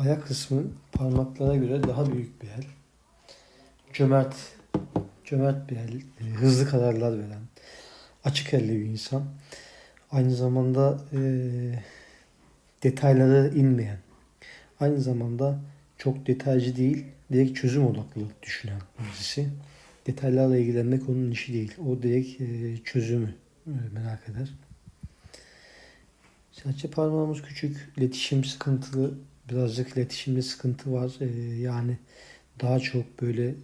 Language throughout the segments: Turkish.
Ayak kısmı parmaklara göre daha büyük bir el. Cömert, cömert bir el. e, Hızlı kararlar veren. Açık elli bir insan. Aynı zamanda e, detaylara inmeyen. Aynı zamanda çok detaycı değil, direkt çözüm odaklı düşünen birisi. Detaylarla ilgilenmek onun işi değil. O direkt e, çözümü e, merak eder. Serçe parmağımız küçük, iletişim sıkıntılı, birazcık iletişimde sıkıntı var. E, yani daha çok böyle e,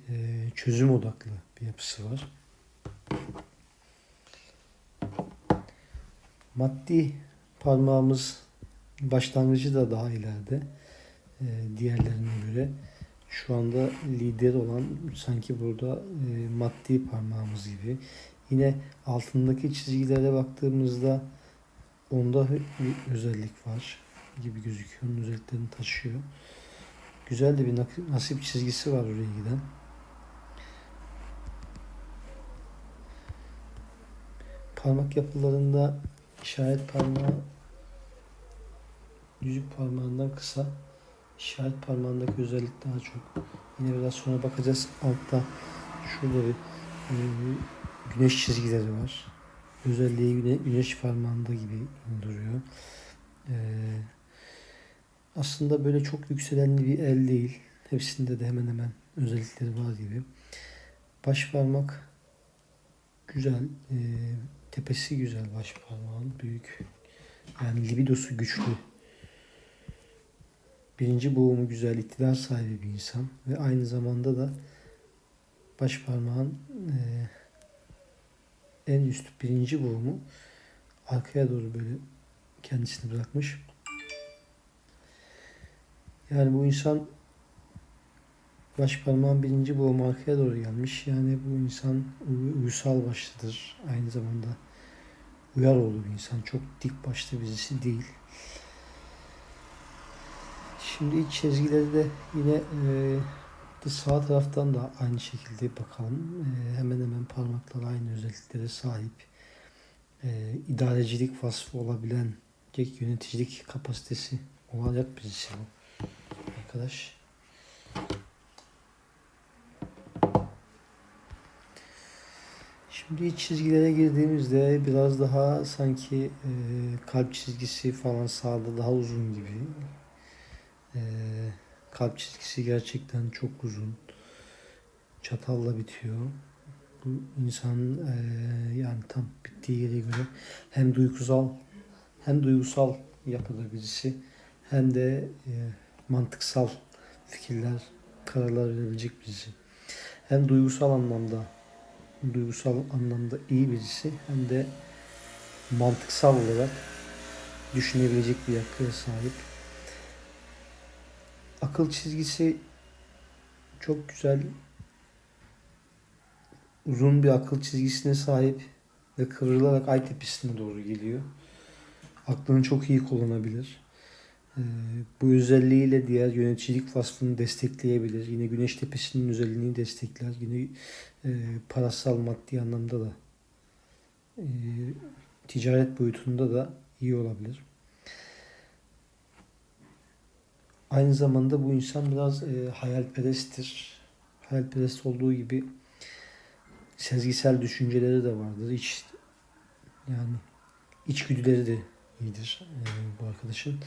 çözüm odaklı bir yapısı var. Maddi parmağımız başlangıcı da daha ileride e, diğerlerine göre. Şu anda lider olan sanki burada e, maddi parmağımız gibi. Yine altındaki çizgilere baktığımızda onda bir özellik var gibi gözüküyor. Onun özelliklerini taşıyor. Güzel de bir nasip çizgisi var oraya giden. Parmak yapılarında işaret parmağı yüzük parmağından kısa. İşaret parmağındaki özellik daha çok. Yine biraz sonra bakacağız. Altta şurada bir e, güneş çizgileri var. Özelliği güne, güneş parmağında gibi duruyor. E, aslında böyle çok yükselenli bir el değil. Hepsinde de hemen hemen özellikleri var gibi. Baş parmak güzel. E, tepesi güzel baş parmağın. Büyük. Yani libidosu güçlü. Birinci boğumu güzel, iktidar sahibi bir insan. Ve aynı zamanda da baş parmağın e, en üst birinci boğumu arkaya doğru böyle kendisini bırakmış. Yani bu insan baş parmağın birinci boğumu arkaya doğru gelmiş. Yani bu insan uy- uysal başlıdır. Aynı zamanda uyar olduğu bir insan. Çok dik başlı birisi değil. Şimdi iç çizgileri de yine e, sağ taraftan da aynı şekilde bakalım. E, hemen hemen parmaklar aynı özelliklere sahip. E, idarecilik vasfı olabilen, yöneticilik kapasitesi olacak birisi bu arkadaş. Şimdi çizgilere girdiğimizde biraz daha sanki e, kalp çizgisi falan sağda daha uzun gibi. E, kalp çizgisi gerçekten çok uzun. Çatalla bitiyor. Bu insan e, yani tam bittiği yere göre hem duygusal hem duygusal yapıda birisi hem de e, mantıksal fikirler, kararlar verebilecek birisi. Hem duygusal anlamda duygusal anlamda iyi birisi hem de mantıksal olarak düşünebilecek bir yapıya sahip. Akıl çizgisi çok güzel uzun bir akıl çizgisine sahip ve kıvrılarak ay tepesine doğru geliyor. Aklını çok iyi kullanabilir. Ee, bu özelliğiyle diğer yöneticilik vasfını destekleyebilir. Yine Güneş Tepesi'nin özelliğini destekler. Yine e, parasal maddi anlamda da e, ticaret boyutunda da iyi olabilir. Aynı zamanda bu insan biraz e, hayalperesttir. Hayalperest olduğu gibi sezgisel düşünceleri de vardır. İç, yani içgüdüleri de iyidir e, bu arkadaşın.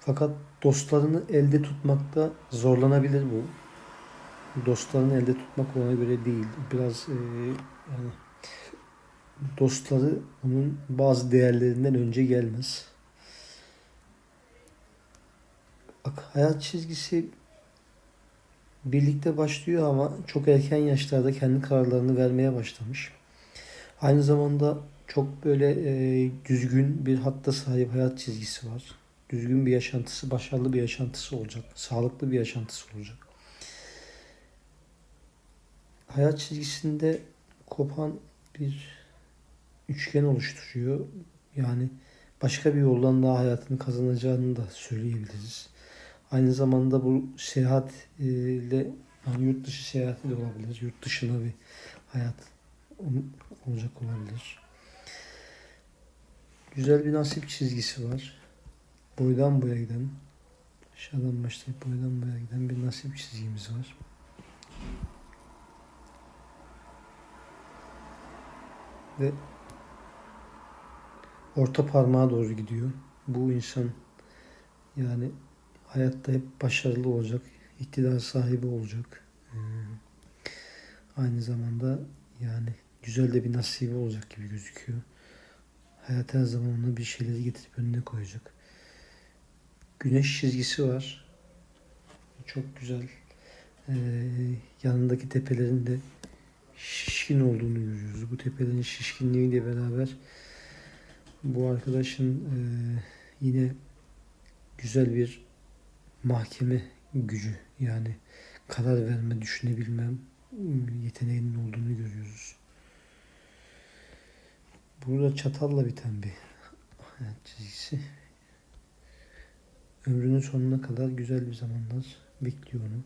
Fakat dostlarını elde tutmakta zorlanabilir bu. Dostlarını elde tutmak ona göre değil. Biraz e, yani dostları onun bazı değerlerinden önce gelmez. Bak, hayat çizgisi birlikte başlıyor ama çok erken yaşlarda kendi kararlarını vermeye başlamış. Aynı zamanda çok böyle e, düzgün bir hatta sahip hayat çizgisi var. Düzgün bir yaşantısı, başarılı bir yaşantısı olacak. Sağlıklı bir yaşantısı olacak. Hayat çizgisinde kopan bir üçgen oluşturuyor. Yani başka bir yoldan daha hayatını kazanacağını da söyleyebiliriz. Aynı zamanda bu seyahat e, ile yani yurt dışı seyahati de olabilir. Yurt dışına bir hayat ol- olacak olabilir. Güzel bir nasip çizgisi var. Boydan boya giden, aşağıdan başlayıp boydan boya giden bir nasip çizgimiz var. Ve orta parmağa doğru gidiyor. Bu insan yani hayatta hep başarılı olacak, iktidar sahibi olacak. Ee, aynı zamanda yani güzel de bir nasibi olacak gibi gözüküyor. Hayat her zaman ona bir şeyleri getirip önüne koyacak. Güneş çizgisi var. Çok güzel. Ee, yanındaki tepelerin de şişkin olduğunu görüyoruz. Bu tepelerin şişkinliğiyle beraber bu arkadaşın e, yine güzel bir mahkeme gücü yani karar verme, düşünebilmem yeteneğinin olduğunu görüyoruz. Burada çatalla biten bir hayat çizgisi. Ömrünün sonuna kadar güzel bir zamanlar bekliyor onu.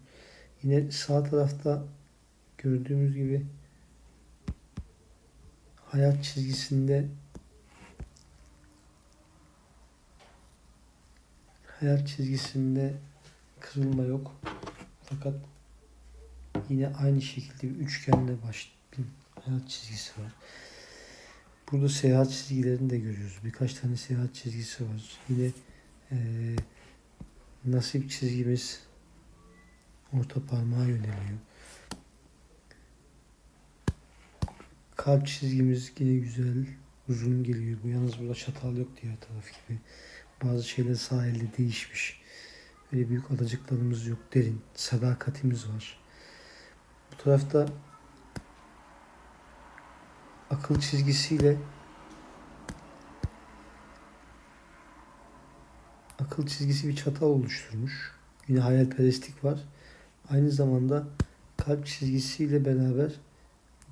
Yine sağ tarafta gördüğümüz gibi hayat çizgisinde hayat çizgisinde kırılma yok. Fakat yine aynı şekilde bir üçgenle baş bir hayat çizgisi var. Burada seyahat çizgilerini de görüyoruz. Birkaç tane seyahat çizgisi var. Yine e, nasip çizgimiz orta parmağa yöneliyor. Kalp çizgimiz yine güzel, uzun geliyor. Bu yalnız burada çatal yok diğer taraf gibi. Bazı şeyler sahilde değişmiş. Öyle büyük adacıklarımız yok. Derin. Sadakatimiz var. Bu tarafta akıl çizgisiyle akıl çizgisi bir çatal oluşturmuş. Yine hayalperestlik var. Aynı zamanda kalp çizgisiyle beraber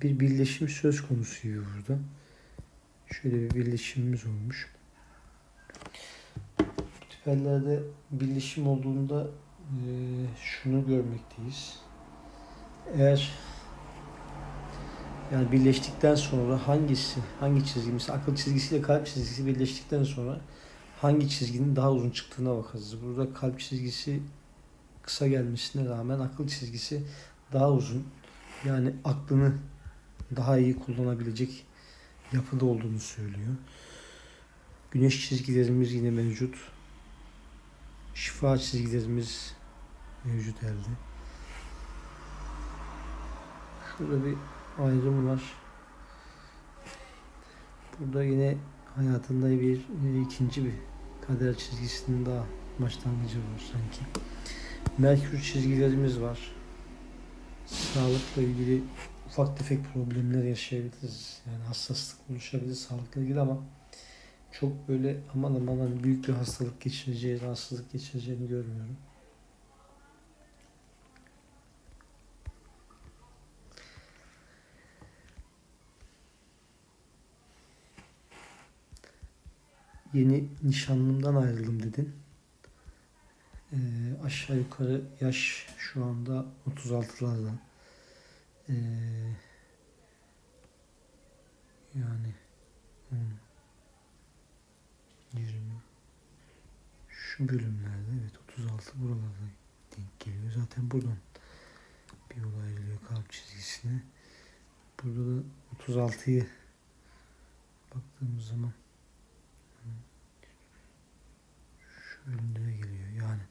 bir birleşim söz konusu burada. Şöyle bir birleşimimiz olmuş. Tüpellerde birleşim olduğunda e, şunu görmekteyiz. Eğer yani birleştikten sonra hangisi, hangi çizgimiz, akıl çizgisiyle kalp çizgisi birleştikten sonra hangi çizginin daha uzun çıktığına bakarız. Burada kalp çizgisi kısa gelmesine rağmen akıl çizgisi daha uzun. Yani aklını daha iyi kullanabilecek yapıda olduğunu söylüyor. Güneş çizgilerimiz yine mevcut. Şifa çizgilerimiz mevcut elde. Şurada bir ayrım var. Burada yine hayatında bir e, ikinci bir kader çizgisinin daha başlangıcı var sanki. Merkür çizgilerimiz var. Sağlıkla ilgili ufak tefek problemler yaşayabiliriz. Yani hassaslık oluşabilir sağlıkla ilgili ama çok böyle aman aman hani büyük bir hastalık geçireceği, rahatsızlık geçireceğini görmüyorum. Yeni nişanlımdan ayrıldım dedin. Ee, aşağı yukarı yaş şu anda 36'larda. Ee, yani 10, 20 şu bölümlerde evet 36 buralarda denk geliyor. Zaten buradan bir yol ayrılıyor kalp çizgisine. Burada da 36'yı baktığımız zaman şu bölümlere geliyor. Yani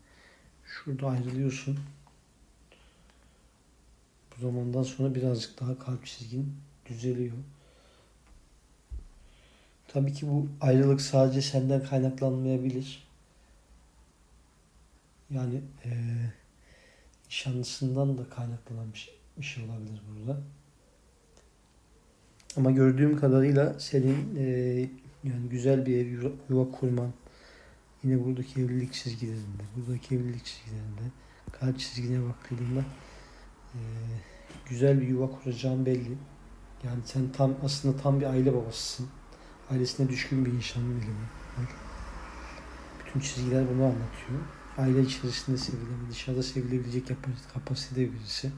şurada ayrılıyorsun. Bu zamandan sonra birazcık daha kalp çizgin düzeliyor. Tabii ki bu ayrılık sadece senden kaynaklanmayabilir. Yani eee nişanlısından da kaynaklanan bir şey, bir şey olabilir burada. Ama gördüğüm kadarıyla senin eee, yani güzel bir ev yuva kurman yine buradaki evlilik çizgilerinde, buradaki evlilik çizgilerinde kalp çizgine bakıldığında eee, güzel bir yuva kuracağın belli. Yani sen tam aslında tam bir aile babasısın. Ailesine düşkün bir insan bile. Bak. Bütün çizgiler bunu anlatıyor. Aile içerisinde sevilen, dışarıda sevilebilecek kapasitede birisi.